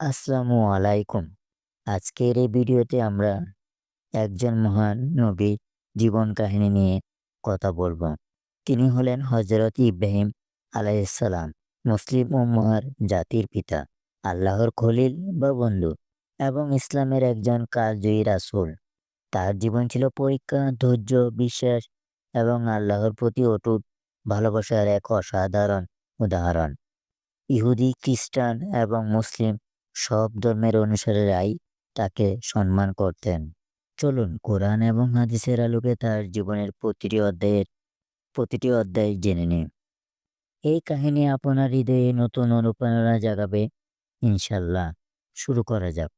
আসসালামু আলাইকুম। আজকের এই ভিডিওতে আমরা একজন মহান নবীর জীবন কাহিনী নিয়ে কথা বলব। তিনি হলেন হজরত ইব্রাহিম আলাইসালাম মুসলিম উম্মার জাতির পিতা, আল্লাহর খলিল বা বন্ধু এবং ইসলামের একজন কালজয়ী রাসুল। তার জীবন ছিল পরীক্ষা, ধৈর্য, বিশ্বাস এবং আল্লাহর প্রতি অটুট ভালোবাসার এক অসাধারণ উদাহরণ। ইহুদি, খ্রিস্টান এবং মুসলিম সব ধর্মের অনুসারীরাই তাকে সম্মান করতেন। চলুন, কোরআন এবং হাদিসের আলোকে তার জীবনের প্রতিটি অধ্যায়ের, প্রতিটি অধ্যায় জেনে নিন এই কাহিনী আপনার হৃদয়ে নতুন অনুপ্রেরণা জাগাবে ইনশাল্লাহ শুরু করা যাক।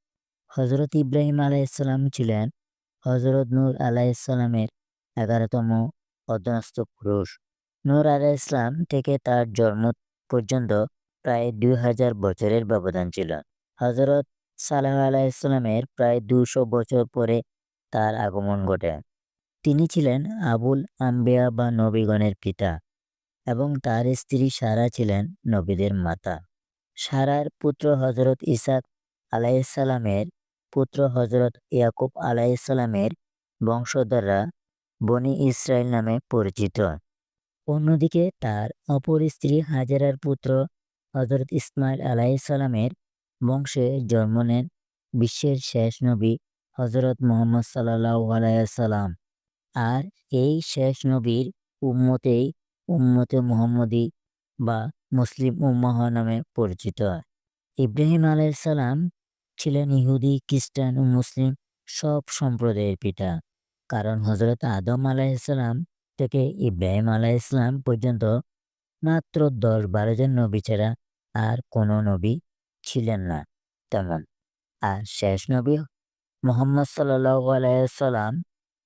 হজরত ইব্রাহিম আলাইসাল্লাম ছিলেন হজরত নূর আলাইসাল্লামের এগারোতম অধনস্থ পুরুষ। নূর আলাইসলাম থেকে তার জন্ম পর্যন্ত প্রায় দুই হাজার বছরের ব্যবধান ছিল। হজরত সালাহ আলাইসাল্লামের প্রায় দুশো বছর পরে তার আগমন ঘটে। তিনি ছিলেন আবুল আম্বিয়া বা নবীগণের পিতা এবং তার স্ত্রী সারা ছিলেন নবীদের মাতা। সারার পুত্র হজরত ইসাক আলাইসাল্লামের পুত্র হজরত ইয়াকুব আলাইসাল্লামের বংশধররা বনি ইসরায়েল নামে পরিচিত। অন্যদিকে তার অপর স্ত্রী হাজারার পুত্র হজরত ইসমাইল আলাইসাল্লামের বংশে জন্ম নেন বিশ্বের শেষ নবী হজরত মোহাম্মদ সাল্লাহ আলাইসাল্লাম আর এই শেষ নবীর উম্মতেই উম্মতে মুহাম্মদী বা মুসলিম উম্মাহ নামে পরিচিত। ইব্রাহিম আলাইসাল্লাম ছিলেন ইহুদি, খ্রিস্টান ও মুসলিম সব সম্প্রদায়ের পিতা। কারণ হজরত আদম আলাইসাল্লাম থেকে ইব্রাহিম আলাইসাল্লাম পর্যন্ত মাত্র দশ বারো জন নবী ছাড়া আর কোনো নবী ছিলেন না। তেমন। আর শেষ নবী মোহাম্মদ আলাইসাল্লাম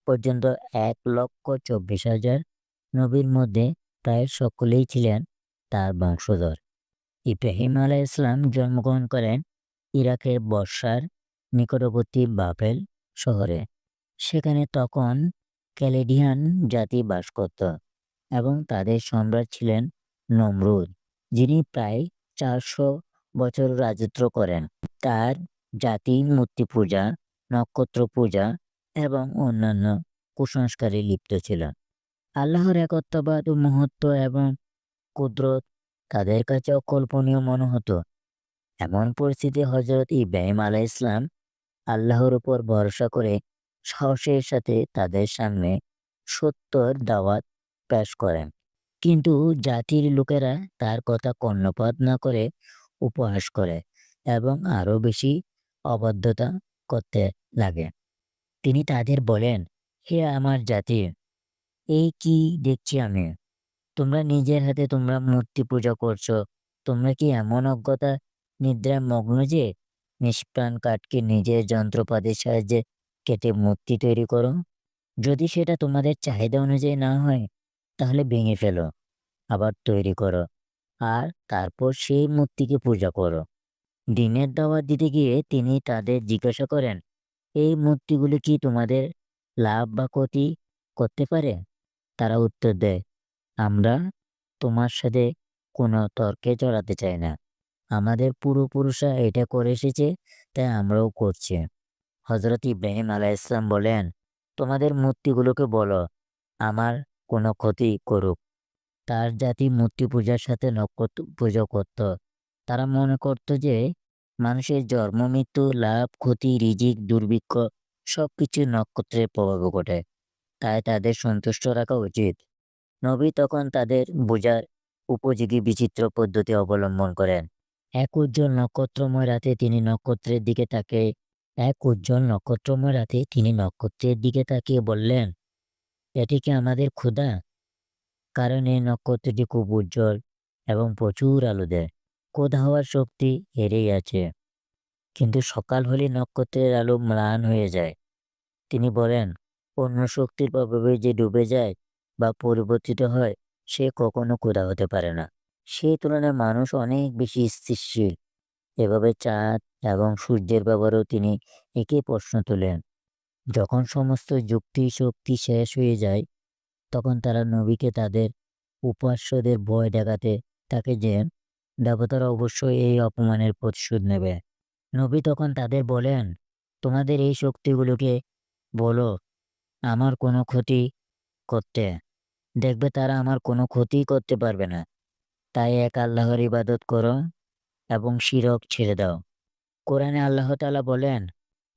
পর্যন্ত এক লক্ষ চব্বিশ হাজার নবীর মধ্যে প্রায় সকলেই ছিলেন তার বংশধর। ইব্রাহিম আলাহ ইসলাম জন্মগ্রহণ করেন ইরাকের বর্ষার নিকটবর্তী বাফেল শহরে। সেখানে তখন ক্যালেডিয়ান জাতি বাস করত এবং তাদের সম্রাট ছিলেন নমরুদ, যিনি প্রায় চারশো বছর রাজত্ব করেন। তার জাতি মূর্তি পূজা, নক্ষত্র পূজা এবং অন্যান্য কুসংস্কারে লিপ্ত ছিল। আল্লাহর একত্ববাদ ও মহত্ব এবং কুদরত তাদের কাছে অকল্পনীয় মনে হতো। এমন পরিস্থিতি হজরত ইব্রাহিম আলাহ ইসলাম আল্লাহর উপর ভরসা করে সাহসের সাথে তাদের সামনে সত্যর দাওয়াত পেশ করেন। কিন্তু জাতির লোকেরা তার কথা কর্ণপাত না করে উপহাস করে এবং আরও বেশি অবাধ্যতা করতে লাগে। তিনি তাদের বলেন, হে আমার জাতি, এই কি দেখছি আমি? তোমরা নিজের হাতে তোমরা মূর্তি পূজা করছ। তোমরা কি এমন অজ্ঞতা নিদ্রায় মগ্ন যে নিষ্প্রাণ কাঠকে নিজের যন্ত্রপাতির সাহায্যে কেটে মূর্তি তৈরি করো? যদি সেটা তোমাদের চাহিদা অনুযায়ী না হয়, তাহলে ভেঙে ফেলো, আবার তৈরি করো। আর তারপর সেই মূর্তিকে পূজা করো। দিনের দাওয়াত দিতে গিয়ে তিনি তাদের জিজ্ঞাসা করেন, এই মূর্তিগুলি কি তোমাদের লাভ বা ক্ষতি করতে পারে? তারা উত্তর দেয়, আমরা তোমার সাথে কোনো তর্কে জড়াতে চাই না। আমাদের পূর্বপুরুষরা এটা করে এসেছে, তাই আমরাও করছি। হজরত ইব্রাহিম আলাহ ইসলাম বলেন, তোমাদের মূর্তিগুলোকে বলো, আমার কোনো ক্ষতি করুক। তার জাতি মূর্তি পূজার সাথে নক্ষত্র পুজো করত। তারা মনে করত যে, মানুষের জন্ম, মৃত্যু, লাভ, ক্ষতি, রিজিক, দুর্ভিক্ষ সব কিছু নক্ষত্রের প্রভাবে ঘটে। তাই তাদের সন্তুষ্ট রাখা উচিত। নবী তখন তাদের বোঝার উপযোগী, বিচিত্র পদ্ধতি অবলম্বন করেন। এক উজ্জ্বল নক্ষত্রময় রাতে তিনি নক্ষত্রের দিকে তাকে এক উজ্জ্বল নক্ষত্রময় রাতে তিনি নক্ষত্রের দিকে তাকিয়ে বললেন, এটি কি আমাদের ক্ষুধা? কারণ এই নক্ষত্রটি খুব উজ্জ্বল এবং প্রচুর আলো দেয়। ক্ষুধা হওয়ার শক্তি হেরেই আছে। কিন্তু সকাল হলে নক্ষত্রের আলো ম্লান হয়ে যায়। তিনি বলেন, অন্য শক্তির প্রভাবে যে ডুবে যায় বা পরিবর্তিত হয়, সে কখনো ক্ষুধা হতে পারে না। সেই তুলনায় মানুষ অনেক বেশি স্থিতিশীল। এভাবে চাঁদ এবং সূর্যের ব্যাপারেও তিনি একই প্রশ্ন তোলেন। যখন সমস্ত যুক্তি শক্তি শেষ হয়ে যায় তখন তারা নবীকে তাদের উপাস্যদের ভয় দেখাতে তাকে যে দেবতারা অবশ্যই এই অপমানের প্রতিশোধ নেবে। নবী তখন তাদের বলেন, তোমাদের এই শক্তিগুলোকে বলো, আমার কোনো ক্ষতি করতে। দেখবে তারা আমার কোনো ক্ষতি করতে পারবে না। তাই এক আল্লাহর ইবাদত করো এবং শিরক ছেড়ে দাও। কোরআনে আল্লাহ তাআলা বলেন,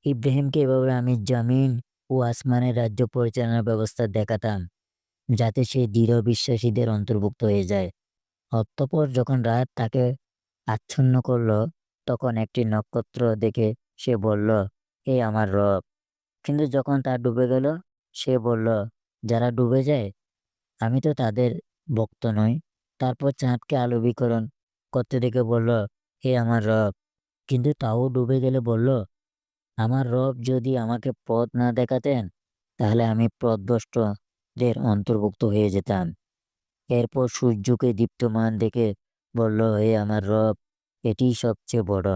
ইব্রাহিমকে এভাবে আমি জামিন ও আসমানের রাজ্য পরিচালনার ব্যবস্থা দেখাতাম। যাতে সে দৃঢ় বিশ্বাসীদের অন্তর্ভুক্ত হয়ে যায়। অতঃপর যখন রাত তাকে আচ্ছন্ন করল, তখন একটি নক্ষত্র দেখে সে বলল, এ আমার রব। কিন্তু যখন তা ডুবে গেল, সে বলল, যারা ডুবে যায়, আমি তো তাদের ভক্ত নই। তারপর চাঁদকে আলো বিকরণ করতে দেখে বলল হে আমার রব। কিন্তু তাও ডুবে গেলে বলল, আমার রব যদি আমাকে পথ না দেখাতেন, তাহলে আমি পথভ্রষ্টদের অন্তর্ভুক্ত হয়ে যেতাম। এরপর সূর্যকে দীপ্তমান দেখে বলল, হে আমার রব এটিই সবচেয়ে বড়।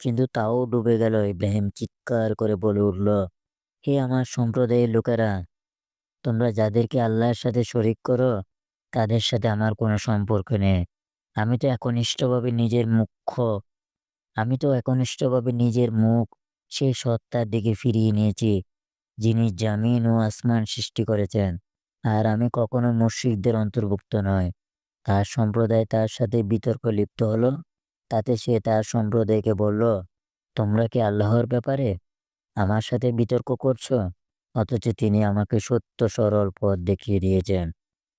কিন্তু তাও ডুবে গেল ইব্রাহিম চিৎকার করে বলে উঠল, হে আমার সম্প্রদায়ের লোকেরা, তোমরা যাদেরকে আল্লাহর সাথে শরিক করো, তাদের সাথে আমার কোনো সম্পর্ক নেই। আমি তো একনিষ্ঠভাবে নিজের মুখ্য, আমি তো একনিষ্ঠভাবে নিজের মুখ সেই সত্তার দিকে ফিরিয়ে নিয়েছি। যিনি জামিন ও আসমান সৃষ্টি করেছেন। আর আমি কখনো মুশরিকদের অন্তর্ভুক্ত নয় তার সম্প্রদায় তার সাথে বিতর্ক লিপ্ত হলো। তাতে সে তার সম্প্রদায়কে বলল, তোমরা কি আল্লাহর ব্যাপারে আমার সাথে বিতর্ক করছ? অথচ তিনি আমাকে সত্য সরল পথ দেখিয়ে দিয়েছেন।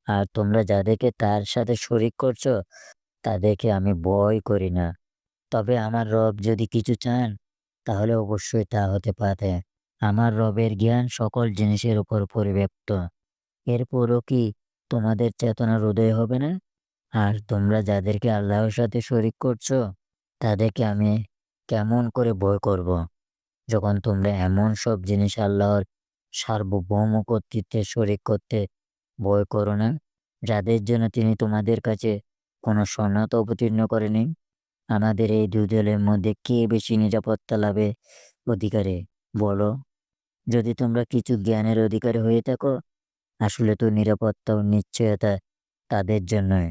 আর তোমরা যাদেরকে তার সাথে শরিক করছ তাদেরকে আমি ভয় করি না। তবে আমার রব যদি কিছু চান, তাহলে অবশ্যই তা হতে পারে। আমার রবের জ্ঞান সকল জিনিসের উপর পরিব্যাপ্ত। এরপরও কি তোমাদের চেতনার উদয় হবে না? আর তোমরা যাদেরকে আল্লাহর সাথে শরিক করছ, তাদেরকে আমি কেমন করে ভয় করব। যখন তোমরা এমন সব জিনিস আল্লাহর সার্বভৌম কর্তৃত্বে শরিক করতে ভয় করো না, যাদের জন্য তিনি তোমাদের কাছে কোনো সন্ন্যত অবতীর্ণ করেনি? আমাদের এই দুই দলের মধ্যে কে বেশি নিরাপত্তা লাভে অধিকারে? বলো। যদি তোমরা কিছু জ্ঞানের অধিকারী হয়ে থাকো, আসলে তো নিরাপত্তা ও নিশ্চয়তা তাদের জন্যই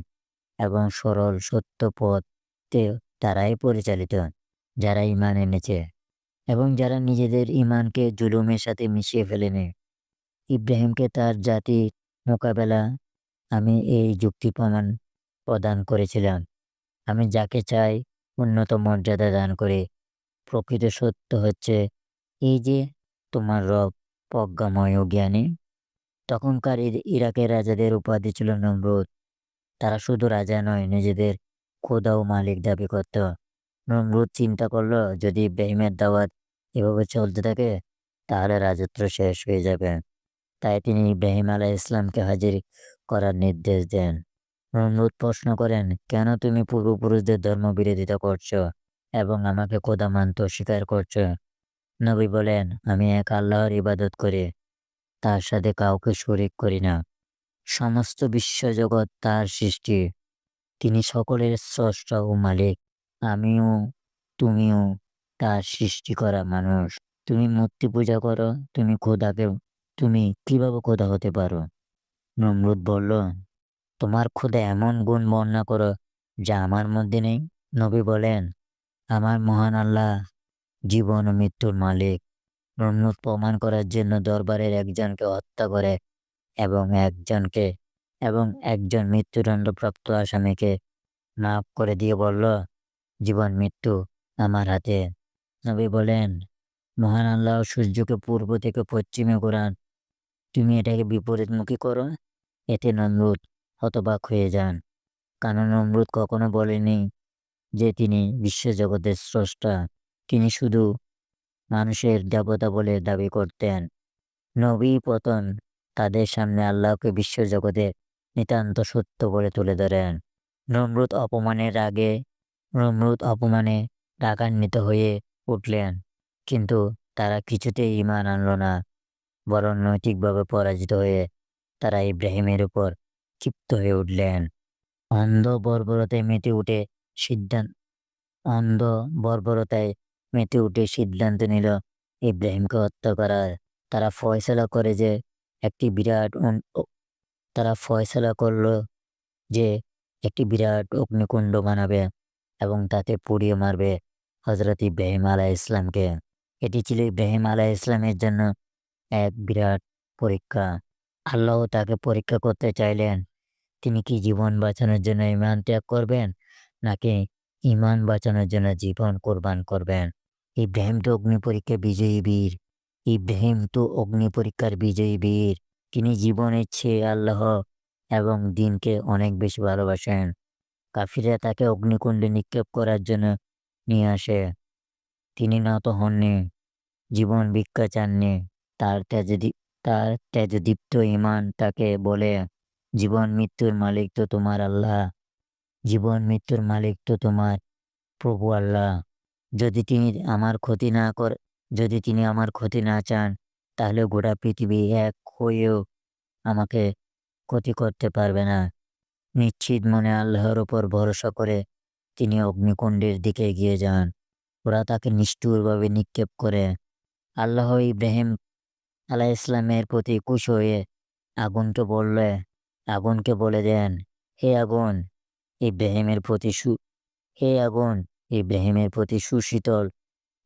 এবং সরল সত্য পথে তারাই পরিচালিত, যারা ইমান এনেছে, এবং যারা নিজেদের ইমানকে জুলুমের সাথে মিশিয়ে ফেলেনি। ইব্রাহিমকে তার জাতি মোকাবেলা আমি এই যুক্তি প্রমাণ প্রদান করেছিলাম। আমি যাকে চাই উন্নত মর্যাদা দান করে, প্রকৃত সত্য হচ্ছে এই যে তোমার রব প্রজ্ঞাময় ও জ্ঞানী। তখনকার ইরাকের রাজাদের উপাধি ছিল নমরুদ। তারা শুধু রাজা নয়, নিজেদের খোদা ও মালিক দাবি করত। নমরুদ চিন্তা করল, যদি ইব্রাহিমের দাওয়াত এভাবে চলতে থাকে, তাহলে রাজত্ব শেষ হয়ে যাবে। তাই তিনি ইব্রাহিম আলাহ ইসলামকে হাজির করার নির্দেশ দেন। নমরুদ প্রশ্ন করেন, কেন তুমি পূর্বপুরুষদের ধর্ম বিরোধিতা করছ এবং আমাকে খোদা মানতে অস্বীকার করছ? নবী বলেন, আমি এক আল্লাহর ইবাদত করি, তার সাথে কাউকে শরিক করি না। সমস্ত বিশ্বজগৎ তার সৃষ্টি। তিনি সকলের স্রষ্টা ও মালিক। আমিও, তুমিও তার সৃষ্টি করা মানুষ। তুমি মূর্তি পূজা করো, তুমি খোদাকে, তুমি কীভাবে খোদা হতে পারো? নমরুদ বলল, তোমার খোদা এমন গুণ বর্ণনা করো, যা আমার মধ্যে নেই। নবী বলেন, আমার মহান আল্লাহ জীবন ও মৃত্যুর মালিক। নমরুদ প্রমাণ করার জন্য দরবারের একজনকে হত্যা করে এবং একজনকে এবং একজন মৃত্যুদণ্ডপ্রাপ্ত আসামিকে মাফ করে দিয়ে বলল, জীবন, মৃত্যু আমার হাতে। নবী বলেন, মহান আল্লাহ সূর্যকে পূর্ব থেকে পশ্চিমে ঘোরান। তুমি এটাকে বিপরীতমুখী করো, এতে নমরুদ হতবাক হয়ে যান। কারণ নমরুদ কখনো বলেনি যে তিনি বিশ্বজগতের স্রষ্টা। তিনি শুধু মানুষের দেবতা বলে দাবি করতেন। নবী পতন তাদের সামনে আল্লাহকে বিশ্বজগতের নিতান্ত সত্য বলে তুলে ধরেন। নমরুদ অপমানের আগে নমরুদ অপমানে রাগান্বিত হয়ে উঠলেন, কিন্তু তারা কিছুতেই ইমান আনলো না, বরং নৈতিকভাবে পরাজিত হয়ে তারা ইব্রাহিমের উপর ক্ষিপ্ত হয়ে উঠলেন। অন্ধ বর্বরতায় মেতে উঠে সিদ্ধান্ত, অন্ধ বর্বরতায় মেতে উঠে সিদ্ধান্ত নিল, ইব্রাহিমকে হত্যা করার। তারা ফয়সলা করে যে একটি বিরাট তারা ফয়সলা করল যে একটি বিরাট অগ্নিকুণ্ড বানাবে এবং তাতে পুড়িয়ে মারবে হজরত ইব্রাহিম আলাহ ইসলামকে এটি ছিল ইব্রাহিম আলাহ ইসলামের জন্য এক বিরাট পরীক্ষা। আল্লাহ তাকে পরীক্ষা করতে চাইলেন, তিনি কি জীবন বাঁচানোর জন্য ইমান ত্যাগ করবেন নাকি ইমান বাঁচানোর জন্য জীবন কোরবান করবেন। ইব্রাহিম তো অগ্নি পরীক্ষা বিজয়ী বীর। ইব্রাহিম তো অগ্নি পরীক্ষার বিজয়ী বীর। তিনি জীবনের চেয়ে আল্লাহ এবং দিনকে অনেক বেশি ভালোবাসেন। কাফিরা তাকে অগ্নিকুণ্ডে নিক্ষেপ করার জন্য নিয়ে আসে। তিনি নত হননি, জীবন ভিক্ষা চাননি। তার তেজদী তার তেজদীপ্ত ইমান তাকে বলে, জীবন মৃত্যুর মালিক তো তোমার আল্লাহ। জীবন মৃত্যুর মালিক তো তোমার প্রভু আল্লাহ। যদি তিনি আমার ক্ষতি না কর, যদি তিনি আমার ক্ষতি না চান, তাহলে গোটা পৃথিবী এক হয়েও আমাকে ক্ষতি করতে পারবে না। নিশ্চিত মনে আল্লাহর ওপর ভরসা করে তিনি অগ্নিকুণ্ডের দিকে এগিয়ে যান। ওরা তাকে নিষ্ঠুরভাবে নিক্ষেপ করে। আল্লাহ ইব্রাহিম আলাহ ইসলামের প্রতি খুশ হয়ে আগুনকে বললে, আগুনকে বলে দেন, হে আগুন ইব্রাহিমের প্রতি সু, হে আগুন ইব্রাহিমের প্রতি সুশীতল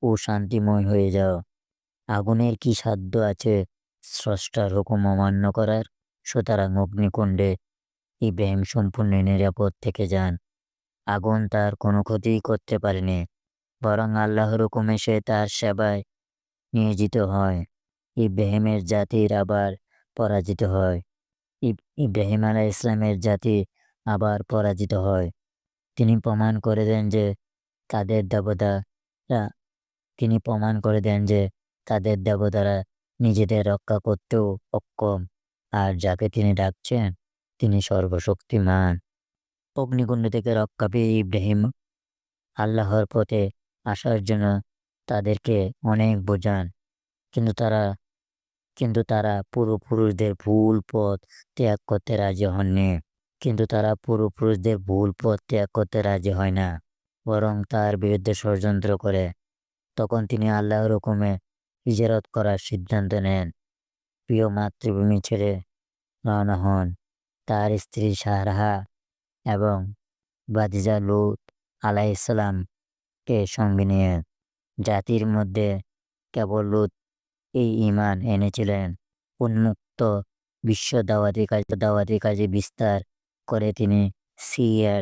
ও শান্তিময় হয়ে যাও। আগুনের কি সাধ্য আছে স্রষ্টার হুকুম অমান্য করার? সুতরাং অগ্নিকুণ্ডে ইব্রাহিম সম্পূর্ণ নিরাপদ থেকে যান। আগুন তার কোনো ক্ষতিই করতে পারেনি, বরং আল্লাহর হুকুমে সে তার সেবায় নিয়োজিত হয়। ইব্রাহিমের জাতির আবার পরাজিত হয়। ইব- ইব্রাহিম আলাহ ইসলামের জাতি আবার পরাজিত হয়। তিনি প্রমাণ করে দেন যে তাদের দেবতারা, তিনি প্রমাণ করে দেন যে তাদের দেবতারা নিজেদের রক্ষা করতেও অক্ষম। আর যাকে তিনি ডাকছেন, তিনি সর্বশক্তিমান। অগ্নিকুণ্ড থেকে রক্ষা পেয়ে ইব্রাহিম আল্লাহর পথে আসার জন্য তাদেরকে অনেক বোঝান। কিন্তু তারা কিন্তু তারা পূর্বপুরুষদের ভুল পথ ত্যাগ করতে রাজি হননি। কিন্তু তারা পূর্বপুরুষদের ভুল পথ ত্যাগ করতে রাজি হয় না, বরং তার বিরুদ্ধে ষড়যন্ত্র করে। তখন তিনি আল্লাহর হুকুমে হিজরত করার সিদ্ধান্ত নেন। প্রিয় মাতৃভূমি ছেড়ে রওনা হন। তার স্ত্রী সারাহা এবং বাদিজা লুত আলাইসালামকে সঙ্গে নিয়ে জাতির মধ্যে কেবল লুত এই ইমান এনেছিলেন। উন্মুক্ত বিশ্ব দাওয়াতি কাজ, দাওয়াতি কাজে বিস্তার করে তিনি সিরিয়ার